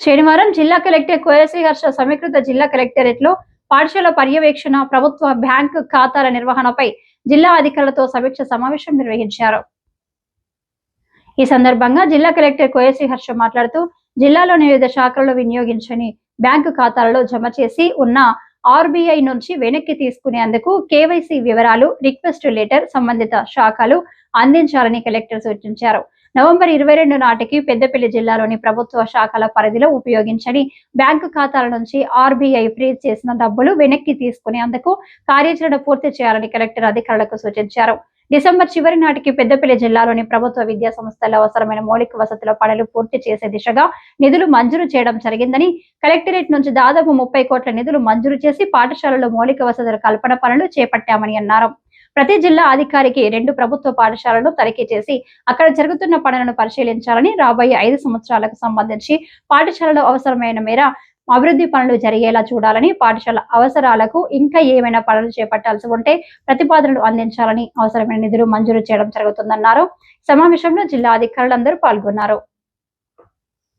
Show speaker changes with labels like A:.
A: శనివారం జిల్లా కలెక్టర్ కోయసి హర్ష సమీకృత జిల్లా కలెక్టరేట్లో పాఠశాల పర్యవేక్షణ ప్రభుత్వ బ్యాంకు ఖాతాల నిర్వహణపై జిల్లా అధికారులతో సమీక్ష సమావేశం నిర్వహించారు. ఈ సందర్భంగా జిల్లా కలెక్టర్ కోయసి హర్ష మాట్లాడుతూ జిల్లాలోని వివిధ శాఖలలో వినియోగించని బ్యాంకు ఖాతాలలో జమ చేసి ఉన్న ఆర్బీఐ నుంచి వెనక్కి తీసుకునేందుకు కేవైసీ వివరాలు రిక్వెస్ట్ లెటర్ సంబంధిత శాఖలు అందించాలని కలెక్టర్ సూచించారు. నవంబర్ ఇరవై రెండు నాటికి పెద్దపల్లి జిల్లాలోని ప్రభుత్వ శాఖల పరిధిలో ఉపయోగించని బ్యాంకు ఖాతాల నుంచి ఆర్బీఐ ఫ్రీజ్ చేసిన డబ్బులు వెనక్కి తీసుకునేందుకు కార్యాచరణ పూర్తి చేయాలని కలెక్టర్ అధికారులకు సూచించారు. డిసెంబర్ చివరి నాటికి పెద్దపల్లి జిల్లాలోని ప్రభుత్వ విద్యా సంస్థల్లో అవసరమైన మౌలిక వసతుల పనులు పూర్తి చేసే దిశగా నిధులు మంజూరు చేయడం జరిగిందని కలెక్టరేట్ నుంచి దాదాపు ముప్పై కోట్ల నిధులు మంజూరు చేసి పాఠశాలలో మౌలిక వసతుల కల్పన పనులు చేపట్టామని అన్నారు. ప్రతి జిల్లా అధికారికి రెండు ప్రభుత్వ పాఠశాలలను తనిఖీ చేసి అక్కడ జరుగుతున్న పనులను పరిశీలించాలని రాబోయే ఐదు సంవత్సరాలకు సంబంధించి పాఠశాలలో అవసరమైన మేర అభివృద్ధి పనులు జరిగేలా చూడాలని పాఠశాల అవసరాలకు ఇంకా ఏమైనా పనులు చేపట్టాల్సి ఉంటే ప్రతిపాదనలు అందించాలని అవసరమైన నిధులు మంజూరు చేయడం జరుగుతుందన్నారు. సమావేశంలో జిల్లా అధికారులందరూ పాల్గొన్నారు.